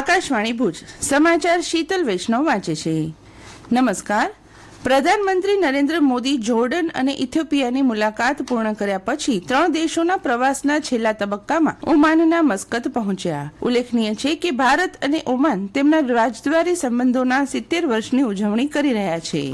આકાશવાણી ભુજ. સમાચાર શીતલ વૈષ્ણવ વાંચે છે. નમસ્કાર. પ્રધાનમંત્રી નરેન્દ્ર મોદી જોર્ડન અને ઇથિયોપિયાની મુલાકાત પૂર્ણ કર્યા પછી ત્રણ દેશોના પ્રવાસના છેલ્લા તબક્કામાં ઓમાનના મસ્કત પહોંચ્યા. ઉલ્લેખનીય છે કે ભારત અને ઓમાન તેમના રાજદ્વારી સંબંધોના સિત્તેર વર્ષની ઉજવણી કરી રહ્યા છે.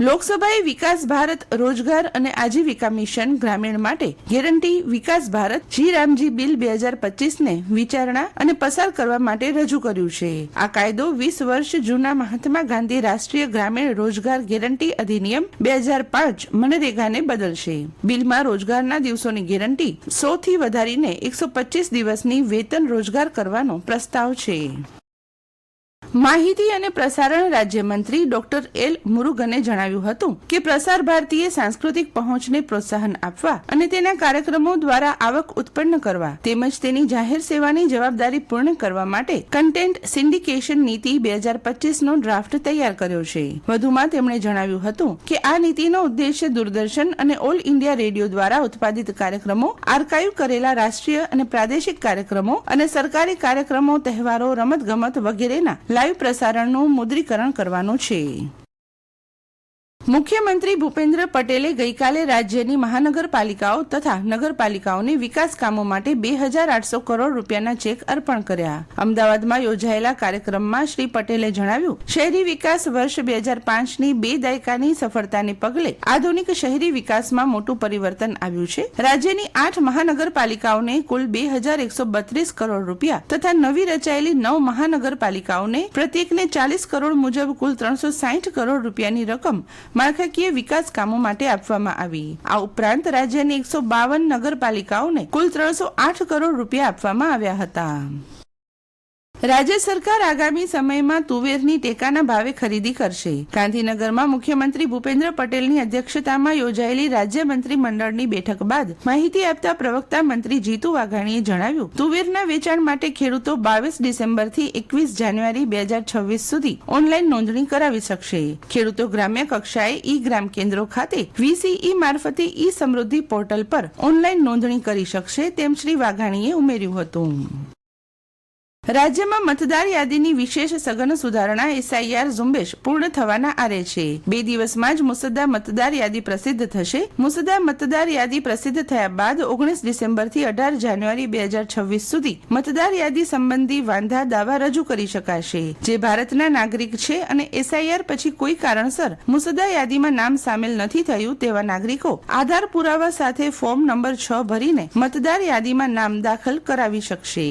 લોકસભાએ વિકાસ ભારત રોજગાર અને આજીવિકા મિશન ગ્રામીણ માટે ગેરંટી વિકાસ ભારત જી રામજી બિલ બે હજાર પચીસને વિચારણા અને પસાર કરવા માટે રજૂ કર્યું છે. આ કાયદો વીસ વર્ષ જૂના મહાત્મા ગાંધી રાષ્ટ્રીય ગ્રામીણ રોજગાર ગેરંટી અધિનિયમ બે હજાર પાંચ મનરેગાને બદલશે. બિલમાં રોજગારના દિવસોની ગેરંટી સો થી વધારીને એકસો પચીસ દિવસની વેતન રોજગાર કરવાનો પ્રસ્તાવ છે. માહિતી અને પ્રસારણ રાજ્યમંત્રી ડોક્ટર એલ મુરુગને જણાવ્યું હતું કે પ્રસાર ભારતીએ સાંસ્કૃતિક પહોંચને પ્રોત્સાહન આપવા અને તેના કાર્યક્રમો દ્વારા આવક ઉત્પન્ન કરવા તેમજ તેની જાહેર સેવાની જવાબદારી પૂર્ણ કરવા માટે કન્ટેન્ટ સિન્ડિકેશન નીતિ બે હજાર પચીસનો ડ્રાફ્ટ તૈયાર કર્યો છે. વધુમાં તેમણે જણાવ્યું હતું કે આ નીતિનો ઉદ્દેશ્ય દૂરદર્શન અને ઓલ ઇન્ડિયા રેડિયો દ્વારા ઉત્પાદિત કાર્યક્રમો, આર્કાઇવ કરેલા રાષ્ટ્રીય અને પ્રાદેશિક કાર્યક્રમો અને સરકારી કાર્યક્રમો, તહેવારો, રમતગમત વગેરેના લાઈવ પ્રસારણનું મુદ્રીકરણ કરવાનું છે. મુખ્યમંત્રી ભૂપેન્દ્ર પટેલે ગઈકાલે રાજ્યની મહાનગરપાલિકાઓ તથા નગરપાલિકાઓને વિકાસ કામો માટે બે હજાર આઠસો કરોડ રૂપિયાના ચેક અર્પણ કર્યા. અમદાવાદમાં યોજાયેલા કાર્યક્રમમાં શ્રી પટેલે જણાવ્યું, શહેરી વિકાસ વર્ષ બે હજાર પાંચની બે દાયકાની સફળતાને પગલે આધુનિક શહેરી વિકાસમાં મોટું પરિવર્તન આવ્યું છે. રાજ્યની આઠ મહાનગરપાલિકાઓને કુલ બે હજાર એકસો બત્રીસ કરોડ રૂપિયા તથા નવી રચાયેલી નવ મહાનગરપાલિકાઓને પ્રત્યેકને ચાલીસ કરોડ મુજબ કુલ ત્રણસો સાહીઠ કરોડ રૂપિયાની રકમ માળખાકીય વિકાસ કામો માટે આપવામાં આવી. આ ઉપરાંત રાજ્યની એકસો બાવન નગરપાલિકાઓને કુલ ત્રણસો આઠ કરોડ રૂપિયા આપવામાં આવ્યા હતા. રાજ્ય સરકાર આગામી સમયમાં તુવેરની ટેકાના ભાવે ખરીદી કરશે. ગાંધીનગરમાં મુખ્યમંત્રી ભૂપેન્દ્ર પટેલની અધ્યક્ષતામાં યોજાયેલી રાજ્ય મંત્રી મંડળની બેઠક બાદ માહિતી આપતા પ્રવક્તા મંત્રી જીતુ વાઘાણીએ જણાવ્યું, તુવેરના વેચાણ માટે ખેડૂતો બાવીસ ડિસેમ્બરથી એકવીસ જાન્યુઆરી બે હજાર છવ્વીસ સુધી ઓનલાઈન નોંધણી કરાવી શકશે. ખેડૂતો ગ્રામ્ય કક્ષાએ ઈ ગ્રામ કેન્દ્રો ખાતે વીસીઈ મારફતે ઈ સમૃદ્ધિ પોર્ટલ પર ઓનલાઈન નોંધણી કરી શકશે તેમ શ્રી વાઘાણીએ ઉમેર્યું હતું. રાજ્યમાં મતદાર યાદીની વિશેષ સઘન સુધારણા એસઆઈઆર ઝુંબેશ પૂર્ણ થવાના આરે છે. બે દિવસમાં જ મુસદ્દા મતદાર યાદી પ્રસિદ્ધ થશે. મુસદ્દા મતદાર યાદી પ્રસિદ્ધ થયા બાદ ઓગણીસ ડિસેમ્બરથી અઢાર જાન્યુઆરી બે હજાર છવ્વીસ સુધી મતદાર યાદી સંબંધી વાંધા દાવા રજૂ કરી શકાશે. જે ભારતના નાગરિક છે અને એસઆઈઆર પછી કોઈ કારણસર મુસદ્દા યાદીમાં નામ સામેલ નથી થયું તેવા નાગરિકો આધાર પુરાવા સાથે ફોર્મ નંબર છ ભરીને મતદાર યાદીમાં નામ દાખલ કરાવી શકશે.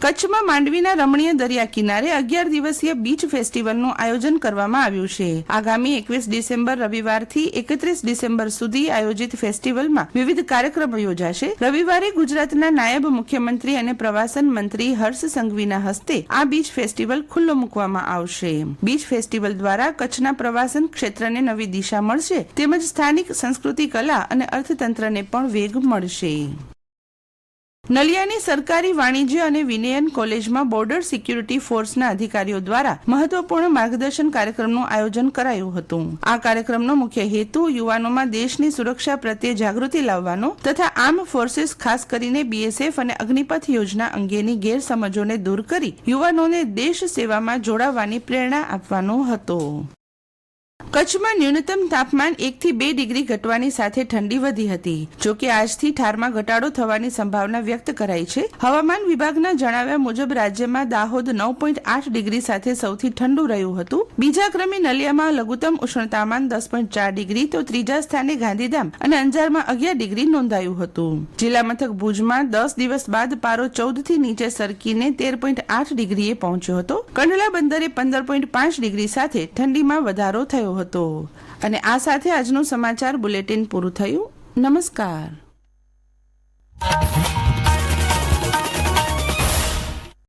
કચ્છમાં માંડવીના રમણીય દરિયા કિનારે અગિયાર દિવસીય બીચ ફેસ્ટિવલનું આયોજન કરવામાં આવ્યું છે. આગામી એકવીસ ડિસેમ્બર રવિવારથી એકત્રીસ ડિસેમ્બર સુધી આયોજિત ફેસ્ટિવલમાં વિવિધ કાર્યક્રમો યોજાશે. રવિવારે ગુજરાતના નાયબ મુખ્યમંત્રી અને પ્રવાસન મંત્રી હર્ષ સંઘવીના હસ્તે આ બીચ ફેસ્ટિવલ ખુલ્લો મૂકવામાં આવશે. બીચ ફેસ્ટિવલ દ્વારા કચ્છના પ્રવાસન ક્ષેત્રને નવી દિશા મળશે, તેમજ સ્થાનિક સંસ્કૃતિ, કલા અને અર્થતંત્રને પણ વેગ મળશે. નલિયાની સરકારી વાણિજ્ય અને વિનયન કોલેજમાં બોર્ડર સિક્યુરિટી ફોર્સના અધિકારીઓ દ્વારા મહત્વપૂર્ણ માર્ગદર્શન કાર્યક્રમનું આયોજન કરાયું હતું. આ કાર્યક્રમનો મુખ્ય હેતુ યુવાનોમાં દેશની સુરક્ષા પ્રત્યે જાગૃતિ લાવવાનો તથા આર્મ ફોર્સીસ, ખાસ કરીને બીએસએફ અને અગ્નિપથ યોજના અંગેની ગેરસમજોને દૂર કરી યુવાનોને દેશ સેવામાં જોડાવાની પ્રેરણા આપવાનો હતો. કચ્છમાં ન્યૂનતમ તાપમાન એકથી બે ડિગ્રી ઘટવાની સાથે ઠંડી વધી હતી. જો કે આજથી ઠારમાં ઘટાડો થવાની સંભાવના વ્યક્ત કરાઈ છે. હવામાન વિભાગના જણાવ્યા મુજબ રાજ્યમાં દાહોદ નવ પોઈન્ટ આઠ ડિગ્રી સાથે સૌથી ઠંડુ રહ્યું હતું. બીજા ક્રમે નલિયામાં લઘુત્તમ ઉષ્ણતામાન દસ પોઈન્ટ ચાર ડિગ્રી તો ત્રીજા સ્થાને ગાંધીધામ અને અંજારમાં અગિયાર ડિગ્રી નોંધાયું હતું. જિલ્લા મથક ભુજમાં દસ દિવસ બાદ પારો ચૌદથી નીચે સરકીને તેર પોઈન્ટ આઠ ડિગ્રીએ પહોંચ્યો હતો. કંડલા બંદરે પંદર પોઈન્ટ પાંચ ડિગ્રી સાથે ઠંડીમાં વધારો થયો હતો. અને આ સાથે આજનું સમાચાર બુલેટિન પૂરું થયું. નમસ્કાર.